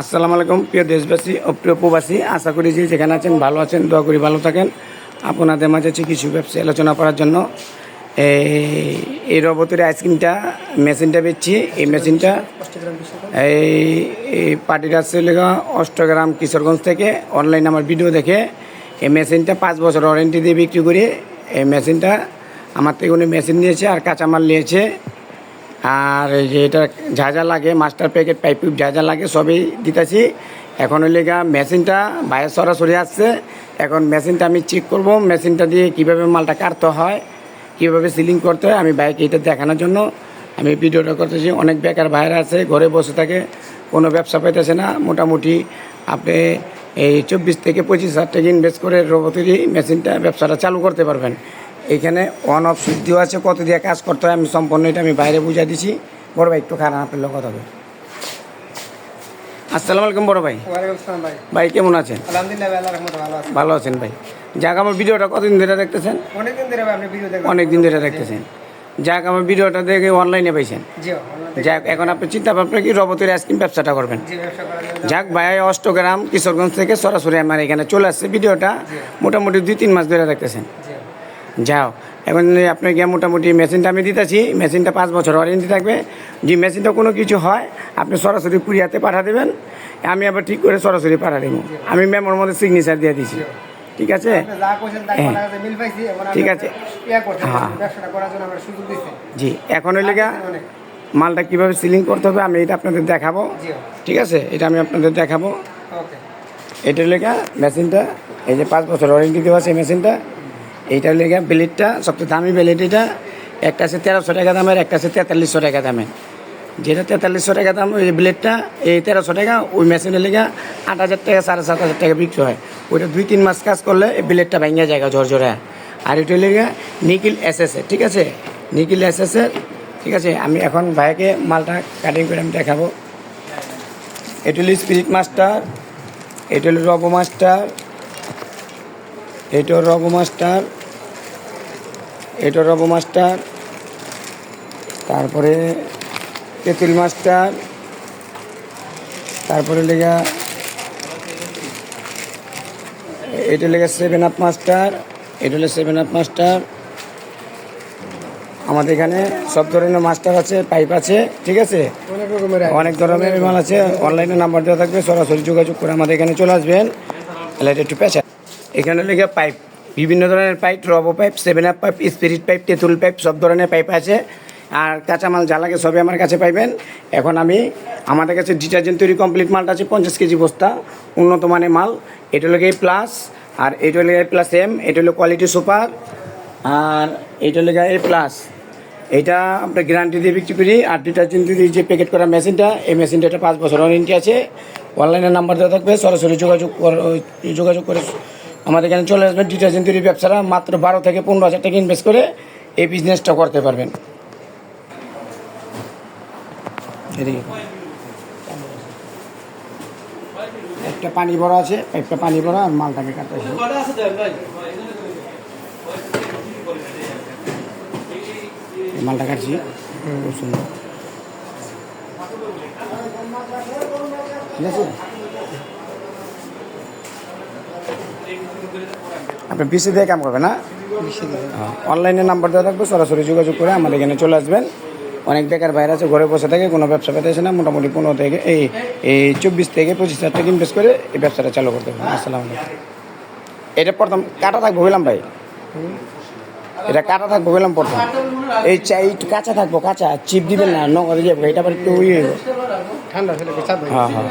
আসসালামু আলাইকুম, প্রিয় দেশবাসী ও প্রিয় প্রবাসী। আশা করি যে যেখানে আছেন, ভালো আছেন, দোয়া করি ভালো থাকেন। আপনাদের মাঝে কিছু ব্যবসায় আলোচনা করার জন্য। এই রবতের আইসক্রিমটা, মেশিনটা বেচছি। এই মেশিনটা এই পার্টির আসছে অষ্টগ্রাম কিশোরগঞ্জ থেকে। অনলাইন আমার ভিডিও দেখে। এই মেশিনটা পাঁচ বছর ওয়ারেন্টি দিয়ে বিক্রি করি। এই মেশিনটা আমার থেকে উনি মেশিন নিয়েছে আর কাঁচামাল নিয়েছে। আর যে এটা যা যা লাগে মাস্টার প্যাকেট পাইপ যা যা লাগে সবই দিতেছি। এখন হলে গা, মেশিনটা বাইরে সরাসরি আসছে। এখন মেশিনটা আমি চেক করব, মেশিনটা দিয়ে কীভাবে মালটা কাটতে হয়, কীভাবে সিলিং করতে হয়, আমি বাইকে এটা দেখানোর জন্য আমি ভিডিওটা করতেছি। অনেক বেকার বাইরে আছে, ঘরে বসে থাকে, কোনো ব্যবসা পাইতেছে না। মোটামুটি আপনি এই চব্বিশ থেকে পঁচিশ হাজার টাকা ইনভেস্ট করে রোবতেরই মেশিনটা, ব্যবসাটা চালু করতে পারবেন। এখানে অন অফ সুইচ দেওয়া আছে কত দিয়ে কাজ করতে হয় আমি সম্পূর্ণ এটা আমি বাইরে বুঝা দিছি। বড় ভাই একটু খারাপ আপনার কথা হবে আসসালামু আলাইকুম বড় ভাই। ভাই। কেমন আছেন? ভালো আছে। ভালো আছেন ভাই। যাক আমার ভিডিওটা কতদিন ধরে দেখতেছেন? অনেক দিন ধরে দেখতেছেন। যাক আমার ভিডিওটা দেখে অনলাইনে পাইছেন। যাক এখন আপনি চিন্তা ভাবনা কি রবতের আইসক্রিম ব্যবসাটা করবেন? যাক ভাই অষ্টগ্রাম কিশোরগঞ্জ থেকে সরাসরি আমার এখানে চলে আসছে ভিডিওটা। মোটামুটি দুই তিন মাস ধরে দেখতেছেন। জি। যাও। এখন আপনার গিয়ে মোটামুটি মেশিনটা আমি দিতেছি। মেশিনটা পাঁচ বছর ওয়ারেন্টি থাকবে। যে মেশিনটা কোনো কিছু হয় আপনি সরাসরি কুরিয়াতে পাঠা দেবেন। আমি আবার ঠিক করে সরাসরি পাঠা দেবো। আমি মেমোর মধ্যে সিগনেচার দিয়ে দিছি। ঠিক আছে? হ্যাঁ। ঠিক আছে। হ্যাঁ। জি এখন হইলে গা অনেক। মালটা কীভাবে সিলিং করতে হবে আমি এটা আপনাদের দেখাবো। ঠিক আছে? এটা আমি আপনাদের দেখাবো। এটার লেগা মেশিনটা এই যে পাঁচ বছর ওয়ারেন্টি দেওয়া সেই মেশিনটা এইটার লেগা ব্লেডটা সবচেয়ে দামি ব্লেড এটা একটা আছে তেরোশো টাকা দামের, একটা আছে তেতাল্লিশশো টাকা দামের। যেটা তেতাল্লিশশো টাকা দাম, ওই ব্লেডটা এই তেরোশো টাকা, ওই মেশিনের লেগা আট হাজার টাকা, সাড়ে সাত হাজার টাকা বিক্রি হয়। ওইটা দুই, তিন মাস কাজ করলে এই ব্লেডটা ভেঙে যায় ঝরঝরে। আর এটা লেগা নিকিল এসএসের ঠিক আছে? নিকিল এস এসএসের ঠিক আছে? আমি এখন ভাইকে মালটা কাটিং করে আমি দেখাবো। এটা হলো স্পিরিট মাস্টার এটা হলো রবো মাস্টার এটা রবো মাস্টার এটা রব মাস্টার তারপরে তেঁতুল মাস্টার তারপরে লেগা এটা লেগা সেভেন আপ মাস্টার এটা হলো সেভেন আপ মাস্টার আমাদের এখানে সব ধরনের মাস্টার আছে পাইপ আছে, ঠিক আছে? অনেক ধরনের মাল আছে অনলাইনে নাম্বার দেওয়া থাকবে, সরাসরি যোগাযোগ করে আমাদের এখানে চলে আসবেন। তাহলে এটা একটু পেশা এখানে লেগে পাইপ বিভিন্ন ধরনের pipe robo pipe seven up pipe spirit pipe তেঁতুল পাইপ সব ধরনের পাইপ আছে। আর কাঁচামাল যা লাগে সবই আমার কাছে পাইবেন। এখন আমি আমাদের কাছে ডিটারজেন্ট তৈরি কমপ্লিট মালটা আছে পঞ্চাশ কেজি বস্তা, উন্নত মানের মাল। এটা হলো প্লাস আর এটা এ প্লাস এম এটা হলো কোয়ালিটি সুপার আর এটা হলো এ প্লাস এটা আমরা গ্যারান্টি দিয়ে বিক্রি করি, আর ডিটারজেন্ট দিয়ে যে প্যাকেট করা মেশিনটা, এই মেশিনটা একটা পাঁচ বছর ওয়ারেন্টি আছে। অনলাইনে নাম্বার দেওয়া থাকবে, সরাসরি যোগাযোগ যোগাযোগ করে আমাদের এখানে চলে আসবেন ডিটারজেন্ট তৈরি ব্যবসারা, মাত্র বারো থেকে পনেরো হাজার টাকা ইনভেস্ট করে এই বিজনেসটা করতে পারবেন। একটা পানি ভরা আছে, একটা পানি ভরা, আর মালটাকে কাটা আছে এই মালটা কাটছি। খুব সুন্দর। ঠিক আছে? আপনি পিসি দিয়ে কাম করবেন না অনলাইনে নাম্বার দেওয়া থাকবে সরাসরি যোগাযোগ করে আমাদের এখানে চলে আসবেন। অনেক বেকার বাইরে আছে ঘরে বসে থাকে কোনো ব্যবসা পেতেছে না মোটামুটি পনেরো থেকে এই এই চব্বিশ থেকে পঁচিশ হাজার টাকা ইনভেস্ট করে এই ব্যবসাটা চালু করতে হবে আসসালামু আলাইকুম। এটা প্রথম কাটা থাকব বললাম ভাই? এটা কাটা থাকব বললাম প্রথম। এই চাই একটু কাঁচা থাকব কাঁচা চিপ দিবেন না নগরে যাব এটা আবার একটু ইয়ে। ঠান্ডা হ্যাঁ হ্যাঁ।